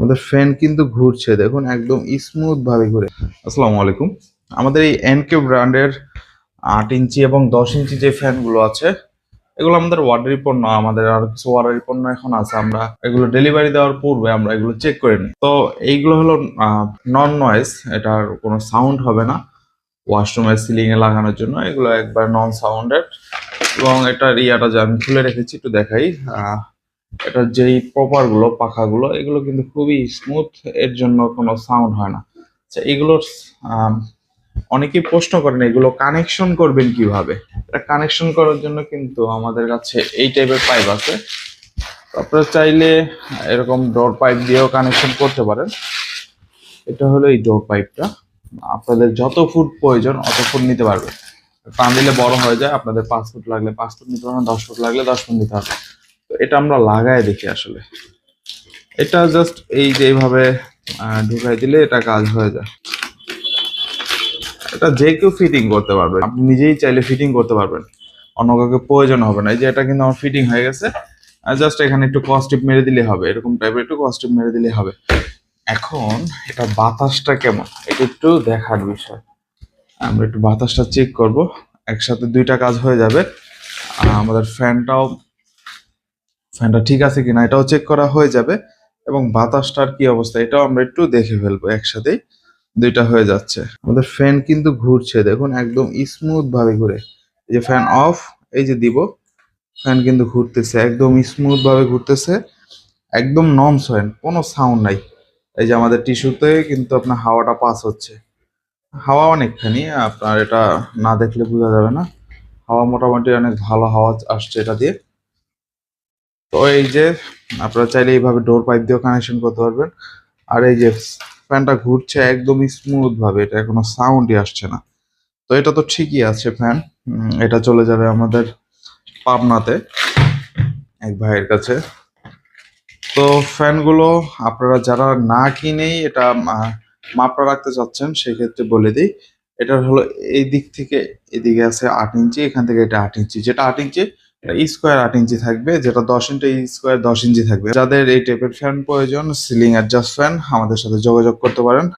আমাদের ফ্যান কিন্তু ঘুরছে, দেখুন একদম স্মুথ ভাবে ঘুরে। আসসালামু আলাইকুম। আমাদের এই এনকে ব্র্যান্ডের আট ইঞ্চি এবং দশ ইঞ্চি যে ফ্যানগুলো আছে, এগুলো আমাদের ওয়ার্ডারি পণ্য, আমাদের আর কিছু ওয়ার্ডারি পণ্য এখন আছে আমরা। এগুলো ডেলিভারি দেওয়ার পূর্বে আমরা এগুলো চেক করে নিই। তো এইগুলো হলো নন নয়েজ এটার কোনো সাউন্ড হবে না। ওয়াশরুমের সিলিং এ লাগানোর জন্য এগুলো একবার নন সাউন্ডেড এবং এটার ইয়াটা যে আমি খুলে রেখেছি, একটু দেখাই। এটার যেই প্রপারগুলো পাখাগুলো এগুলো কিন্তু খুবই স্মুথ এর জন্য কোনো সাউন্ড হয় না। আচ্ছা এগুলোর অনেকেই প্রশ্ন করেন, এগুলো কানেকশন করবেন কীভাবে? এটা কানেকশন করার জন্য কিন্তু আমাদের কাছে এই টাইপের পাইপ আছে। আপনারা চাইলে এরকম ডোর পাইপ দিয়েও কানেকশন করতে পারেন। এটা হলো এই ডোর পাইপটা আপনাদের যত ফুট প্রয়োজন, অত ফুট নিতে পারবেন। টান দিলে বড় হয়ে যায়, আপনাদের পাঁচ ফুট লাগলে পাঁচ ফুট নিতে পারবেন, দশ ফুট লাগলে দশ ফুট নিতে হবে তো এটা আমরা লাগায় দেখি আসলে। এটা জাস্ট এই যে এইভাবে ঢুকাই দিলে এটা কাজ হয়ে যায়। এটা যে কেউ ফিটিং করতে পারবেন আপনি নিজেই চাইলে ফিটিং করতে পারবেন। অন্য কাউকে প্রয়োজন হবে না। এই যে এটা কিন্তু আমার ফিটিং হয়ে গেছে। আর জাস্ট এখানে একটু কস্টিপ মেরে দিলে হবে। এরকম টাইপের একটু কস্টিপ মেরে দিলে হবে। এখন এটা বাতাসটা কেমন? এটা একটু দেখার বিষয়। আমরা একটু বাতাসটা চেক করব। একসাথে দুইটা কাজ হয়ে যাবে। আমাদের ফ্যানটাও ফ্যানটা ঠিক আছে কিনা এটাও চেক করা হয়ে যাবে। এবং বাতাসটার কি অবস্থা এটাও আমরা একটু দেখে ফেলব একসাথেই। দুইটা হয়ে যাচ্ছে। আমাদের ফ্যান কিন্তু ঘুরছে, দেখুন একদম স্মুথ ভাবে ঘুরে। এই যে ফ্যান অফ এই যে দিব ফ্যান কিন্তু ঘুরতেছে, একদম স্মুথ ভাবে ঘুরতেছে। একদম নন ফ্যান কোনো সাউন্ড নাই। এই যে আমাদের টিস্যুতে কিন্তু আপনার হাওয়াটা পাস হচ্ছে। হাওয়া অনেকখানি, আপনার এটা না দেখলে বোঝা যাবে না। হাওয়া মোটামুটি অনেক ভালো হাওয়া আসছে এটা দিয়ে। তো এই যে আপনারা চাইলে এইভাবে ডোর পাইপ দিয়েও কানেকশন করতে পারবেন। আর এই যে ফ্যানটা ঘুরছে একদম স্মুথ ভাবে, এটা কোনো সাউন্ডই আসছে না। তো এটা তো ঠিকই আছে ফ্যান এটা চলে যাবে আমাদের পাবনাতে এক ভাইয়ের কাছে। তো ফ্যানগুলো আপনারা যারা না কিনেই এটা মাপটা রাখতে চাচ্ছেন, সেক্ষেত্রে বলে দিই এটার হলো এই দিক থেকে এদিকে আছে আট ইঞ্চি, এখান থেকে এটা আট ইঞ্চি। যেটা আট ইঞ্চি স্কোয়ার আট ইঞ্চি থাকবে, যেটা দশ ইঞ্চি স্কোয়ার দশ ইঞ্চি থাকবে। যাদের এই টাইপের ফ্যান প্রয়োজন সিলিং অ্যাডজাস্ট ফ্যান আমাদের সাথে যোগাযোগ করতে পারেন।